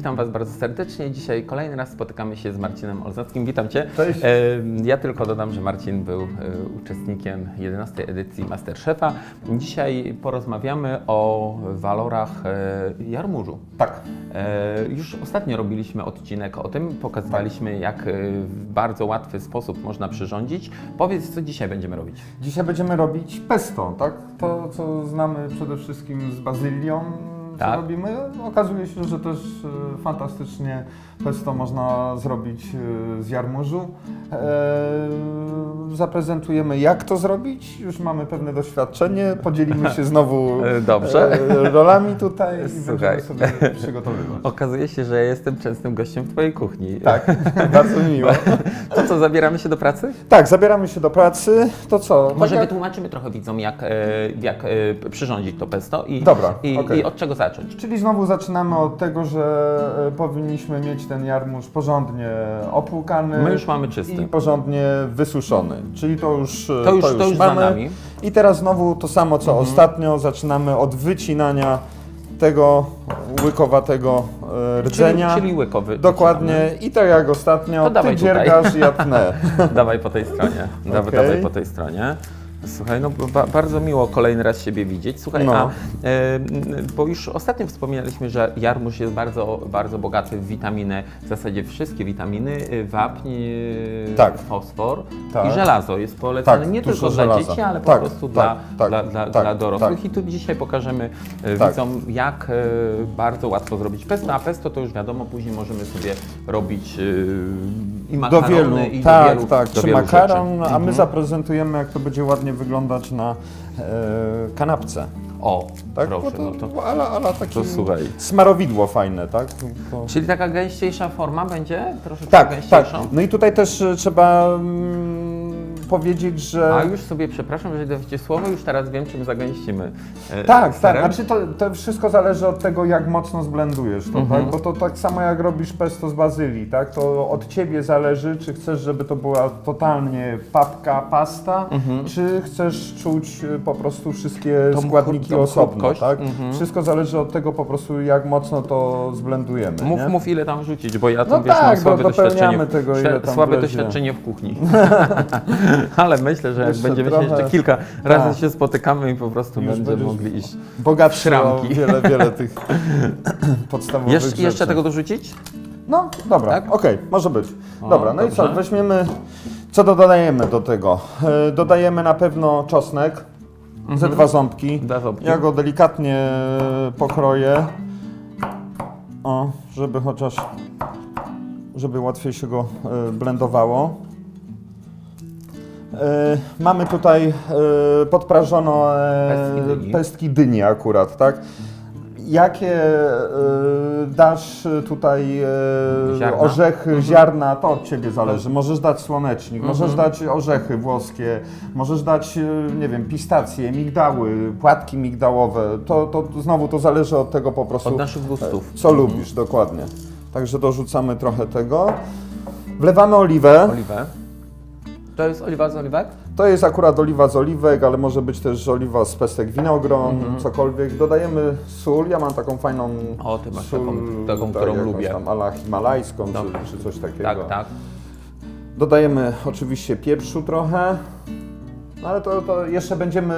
Witam Was bardzo serdecznie. Dzisiaj kolejny raz spotykamy się z Marcinem Olzackim. Witam Cię. Cześć. Ja tylko dodam, że Marcin był e, uczestnikiem 11 edycji Masterchefa. Dzisiaj porozmawiamy o walorach e, jarmużu. Tak. E, Już ostatnio robiliśmy odcinek o tym, pokazywaliśmy jak e, w bardzo łatwy sposób można przyrządzić. Powiedz, co dzisiaj będziemy robić. Dzisiaj będziemy robić pesto, tak? To, co znamy przede wszystkim z bazylią, co Tak. robimy. Okazuje się, że też e, fantastycznie pesto można zrobić e, z jarmużu. E, zaprezentujemy, jak to zrobić. Już mamy pewne doświadczenie. Podzielimy się znowu dobrze. rolami tutaj i Słuchaj. będziemy sobie przygotowywać. Okazuje się, że ja jestem częstym gościem w Twojej kuchni. Tak, bardzo mi miło. To co, zabieramy się do pracy? Tak, zabieramy się do pracy. To co? Może wytłumaczymy trochę widzom, jak, jak przyrządzić to pesto i, Dobra, i, okej. i od czego zacząć. Czyli znowu zaczynamy od tego, że e, powinniśmy mieć ten jarmuż porządnie opłukany. My już mamy czysty. I porządnie wysuszony. Czyli to już, e, To już, to już za mamy. nami. I teraz znowu to samo co ostatnio. Zaczynamy od wycinania tego łykowatego e, rdzenia. Czyli, czyli łykowy. Dokładnie. I tak jak ostatnio, To dawaj ty tutaj. dziergasz, ja tnę. Dawaj po tej stronie. Dawaj, Okej. dawaj po tej stronie. Słuchaj, no ba bardzo miło kolejny raz siebie widzieć. Słuchaj, No. a, bo już ostatnio wspominaliśmy, że jarmuż jest bardzo, bardzo bogaty w witaminy, w zasadzie wszystkie witaminy, y, wapń, y, Tak. fosfor Tak. i żelazo jest polecane Tak, nie tylko dla żelaza. dzieci, ale po Tak, prostu tak, dla, tak, dla, dla, tak, dla dorosłych. tak. I tu dzisiaj pokażemy e, Tak. widzom, jak bardzo łatwo zrobić pesto, a pesto to już wiadomo, później możemy sobie robić i Do wielu, i tak, do wielu, tak, do czy wielu makaron, rzeczy. a my Mhm. zaprezentujemy jak to będzie ładnie wyglądać na e, kanapce. O, Tak? proszę, Bo no to... ale, ale takie to słuchaj. smarowidło fajne, tak? To... Czyli taka gęściejsza forma będzie? Troszeczkę Tak, tak. gęściejszą? No i tutaj też e, trzeba mm, powiedzieć, że... A już sobie, przepraszam, że dawicie słowo, już teraz wiem, czym zagęścimy. e, Tak, tak. serem. Znaczy to, to wszystko zależy od tego, jak mocno zblendujesz to, Mhm. tak? Bo to tak samo jak robisz pesto z bazylii, tak? To od ciebie zależy, czy chcesz, żeby to była totalnie papka, pasta, czy chcesz czuć y, po prostu wszystkie Tą składniki tą osobno, chrupkość. tak? Mhm. Wszystko zależy od tego po prostu, jak mocno to zblendujemy, Mów, nie? mów ile tam rzucić, bo ja tu No wiesz, tak, mam słabe doświadczenie, tego, ile tam słabe doświadczenie w kuchni. Ale myślę, że jak Jeszcze będziemy się trochę- jeszcze kilka razy tak. się spotykamy i po prostu Już będziemy mogli iść. Bogatszy o szramki. wiele, wiele tych podstawowych Jesz, rzeczy. jeszcze tego dorzucić? No, dobra, Tak? okej, może być. O, dobra, no i co, dobrze. weźmiemy, co dodajemy do tego? E, dodajemy na pewno czosnek, ze dwa ząbki. Dwa ząbki. Ja go delikatnie pokroję, o, żeby chociaż, żeby łatwiej się go e, blendowało. E, mamy tutaj e, podprażono e, Pestki dyni. pestki dyni akurat, tak? Jakie dasz tutaj Ziarna? orzechy, ziarna, to od Ciebie zależy. Możesz dać słonecznik, możesz dać orzechy włoskie, możesz dać, nie wiem, pistacje, migdały, płatki migdałowe. To, to znowu to zależy od tego po prostu, Od naszych gustów. co lubisz, dokładnie. Także dorzucamy trochę tego. Wlewamy oliwę. Oliwę. To jest oliwa z oliwek? To jest akurat oliwa z oliwek, ale może być też oliwa z pestek winogron, cokolwiek. Dodajemy sól. Ja mam taką fajną Mhm. O, ty masz sól, taką- taką, tak, którą jakąś lubię. tam ala himalajską czy, czy coś takiego. Tak, tak. Dodajemy oczywiście pieprzu trochę. No ale to, to jeszcze będziemy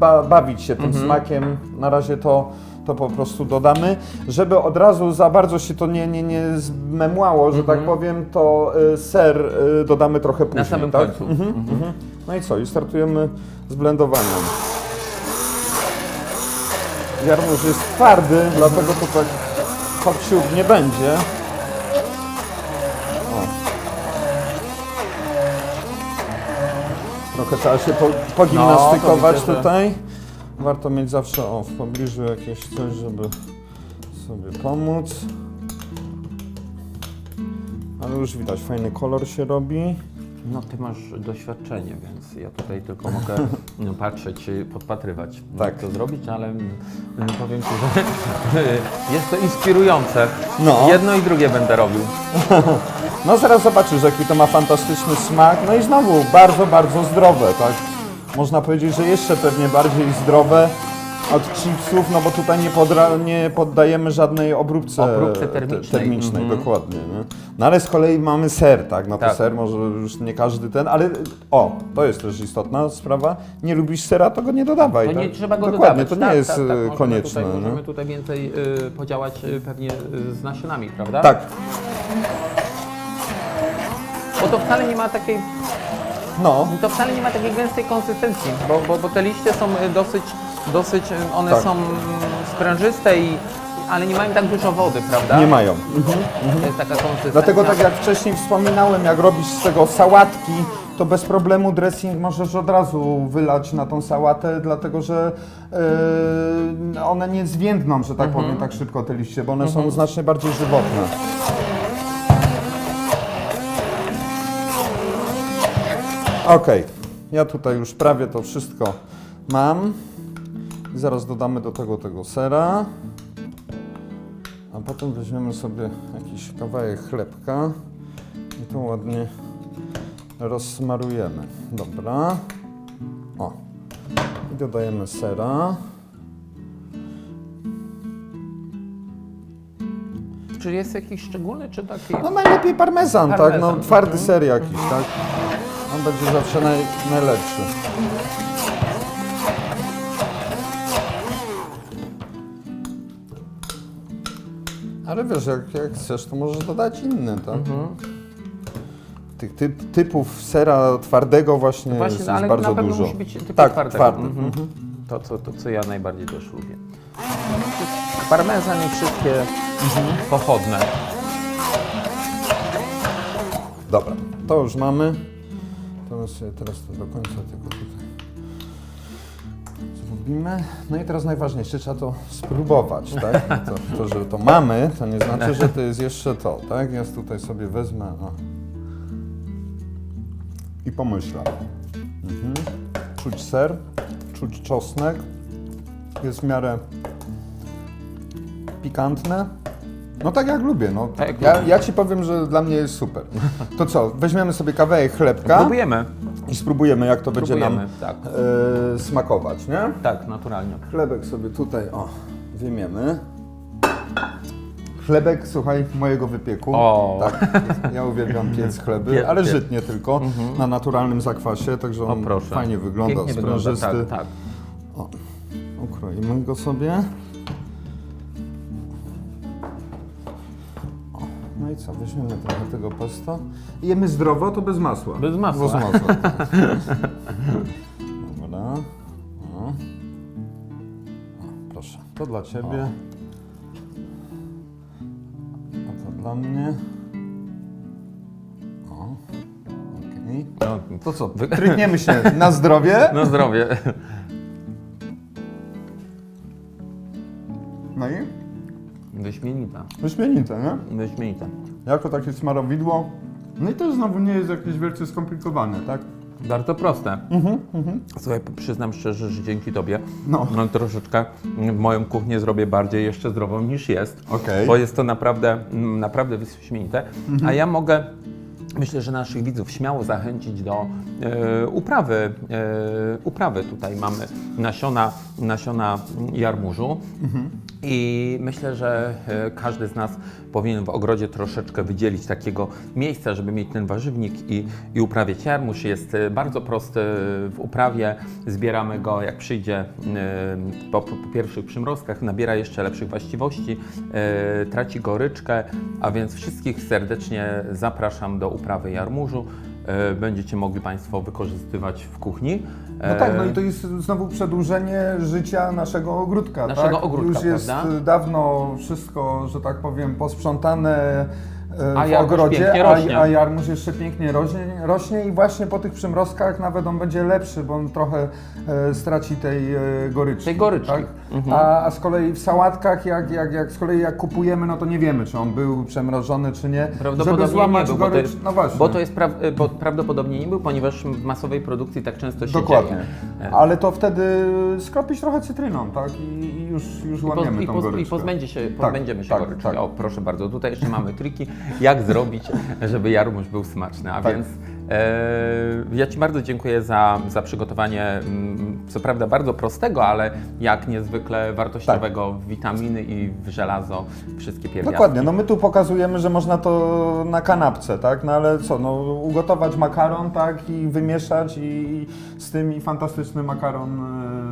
ba bawić się tym Mhm. smakiem. Na razie to, to po prostu dodamy. Żeby od razu za bardzo się to nie, nie, nie zmemłało, że tak powiem, to y, ser y, dodamy trochę później. Mhm. Samym tak? końcu. Mhm, mhm. No i co? I startujemy z blendowaniem. Jarmuż jest twardy, dlatego to tak hop nie będzie. Trochę trzeba się po, pogimnastykować No, to widzę, że- tutaj. Warto mieć zawsze o, w pobliżu jakieś coś, żeby sobie pomóc. ale już widać, fajny kolor się robi. No ty masz doświadczenie, więc ja tutaj tylko mogę no, patrzeć, y, podpatrywać, Tak. to zrobić, ale mm, powiem Ci, że jest to inspirujące. No. Jedno i drugie będę robił. No zaraz zobaczysz, jaki to ma fantastyczny smak. No i znowu bardzo, bardzo zdrowe, tak? Można powiedzieć, że jeszcze pewnie bardziej zdrowe od chipsów, no bo tutaj nie, podra- nie poddajemy żadnej obróbce, Obróbce te- termicznej. termicznej Mhm. dokładnie. Nie? No ale z kolei mamy ser, tak? No to Tak. ser może już nie każdy ten, ale o, to jest też istotna sprawa. Nie lubisz sera, to go nie dodawaj. To tak? nie trzeba go Dokładnie, dodawać. to nie tak, jest tak, tak. e, Możemy konieczne. Tutaj, nie? możemy tutaj więcej y, podziałać y, pewnie y, z nasionami, prawda? Tak, Bo to wcale nie ma takiej, no. to wcale nie ma takiej gęstej konsystencji, bo, bo, bo te liście są y, dosyć, dosyć y, one Tak. są sprężyste i ale nie mają tak dużo wody, prawda? Nie mają. To jest taka konsystencja. Dlatego tak jak wcześniej wspominałem, jak robisz z tego sałatki, to bez problemu dressing możesz od razu wylać na tą sałatę, dlatego że yy, one nie zwiędną, że tak powiem, tak szybko te liście, bo one są znacznie bardziej żywotne. Okej, ja tutaj już prawie to wszystko mam. I zaraz dodamy do tego tego sera. A potem weźmiemy sobie jakiś kawałek chlebka i to ładnie rozsmarujemy. Dobra. O. I dodajemy sera. Czy jest jakiś szczególny, czy taki... No najlepiej parmezan, tak? No Parmezan, twardy mhm. ser jakiś, tak? On będzie zawsze naj, najlepszy. Ale wiesz, jak, jak chcesz, to możesz dodać inny, tak? Mhm. Tych typ, typów sera twardego właśnie, Właśnie, jest, no, ale jest bardzo na pewno dużo. musi być typu tak, twardego. twardy. Mhm. Mhm. To, co, to, co ja najbardziej też lubię. Parmezan i wszystkie Mhm. pochodne. Dobra, to już mamy. To sobie teraz to do końca tylko tutaj zrobimy. No i teraz najważniejsze, trzeba to spróbować, tak? To, to, że to mamy, to nie znaczy, że to jest jeszcze to, tak? Ja tutaj sobie wezmę o. i pomyślę. Mhm. Czuć ser, czuć czosnek. Jest w miarę pikantne. No tak jak lubię, no. Tak jak ja, lubię. ja Ci powiem, że dla mnie jest super. To co, weźmiemy sobie kawałek chlebka Próbujemy. i spróbujemy jak to będzie nam Próbujemy, tak. e, smakować, nie? Tak, naturalnie. Chlebek sobie tutaj, o, wyjmiemy. Chlebek, słuchaj, mojego wypieku. O. Tak, ja uwielbiam piec chleby, Piec, ale piec. żytnie tylko, na naturalnym zakwasie, także O on proszę. fajnie wygląda, Pięknie wygląda, sprężysty. tak, tak. Ukroimy go sobie. I co, weźmiemy trochę tego pesto. Jemy zdrowo, to bez masła. Bez masła. Bez masła. tak. Dobra. O. O, proszę, to dla Ciebie. A to dla mnie. O, okej. No, To co, Wy- trykniemy się na zdrowie. Na zdrowie. No i Wyśmienita. wyśmienite, nie? Wyśmienita. Jako takie smarowidło. No i to znowu nie jest jakieś wielce skomplikowane, tak? Bardzo proste. Mhm, Słuchaj, przyznam szczerze, że dzięki Tobie No. no, troszeczkę moją kuchnię zrobię bardziej jeszcze zdrową niż jest. Okej. Bo jest to naprawdę, mm, naprawdę wyśmienite. A ja mogę, myślę, że naszych widzów śmiało zachęcić do e, uprawy. E, uprawy tutaj mamy nasiona, nasiona jarmużu. I myślę, że e, każdy z nas powinien w ogrodzie troszeczkę wydzielić takiego miejsca, żeby mieć ten warzywnik i, i uprawiać. Jarmuż jest e, bardzo prosty w uprawie. Zbieramy go jak przyjdzie e, po, po pierwszych przymrozkach, nabiera jeszcze lepszych właściwości, e, traci goryczkę, a więc wszystkich serdecznie zapraszam do uprawy jarmużu. E, Będziecie mogli Państwo wykorzystywać w kuchni. No tak, no i to jest znowu przedłużenie życia naszego ogródka, Naszego tak? ogródka, Już jest prawda? dawno wszystko, że tak powiem, posprzątane, e, A w ogrodzie, a, a jarmuż jeszcze pięknie rośnie, rośnie i właśnie po tych przymrozkach nawet on będzie lepszy, bo on trochę e, straci tej e, goryczki. Tej goryczki. Tak? A, a z kolei w sałatkach, jak, jak, jak z kolei jak kupujemy, no to nie wiemy, czy on był przemrożony, czy nie. Prawdopodobnie Żeby złamać nie był, bo to gorycz, jest, no właśnie. bo to jest pra, bo prawdopodobnie nie był, ponieważ w masowej produkcji tak często się Dokładnie. dzieje. E, Ale to wtedy skropić trochę cytryną, tak? I, i już, już I, łamiemy i, tą I goryczkę. pozbędzie się, pozbędziemy się tak, goryczki. tak. O, proszę bardzo, tutaj jeszcze mamy triki, jak zrobić, żeby jarmuż był smaczny. A Tak. więc e, ja Ci bardzo dziękuję za, za przygotowanie, mm, co prawda bardzo prostego, ale jak niezwykle wartościowego w witaminy i w żelazo, wszystkie pierwiastki. Dokładnie, no my tu pokazujemy, że można to na kanapce, tak? No ale co, no ugotować makaron, tak? I wymieszać i, z tym i fantastyczny makaron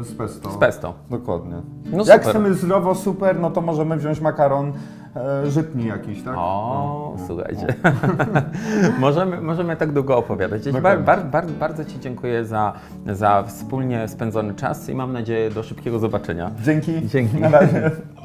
e, z pesto. Z pesto. Dokładnie. No Jak chcemy zdrowo, super, no to możemy wziąć makaron żytni jakiś, tak? O, słuchajcie. możemy, możemy tak długo opowiadać. Bar, bar, bar, bardzo Ci dziękuję za, za wspólnie spędzony czas i mam nadzieję do szybkiego zobaczenia. Dzięki. Dzięki. Na razie.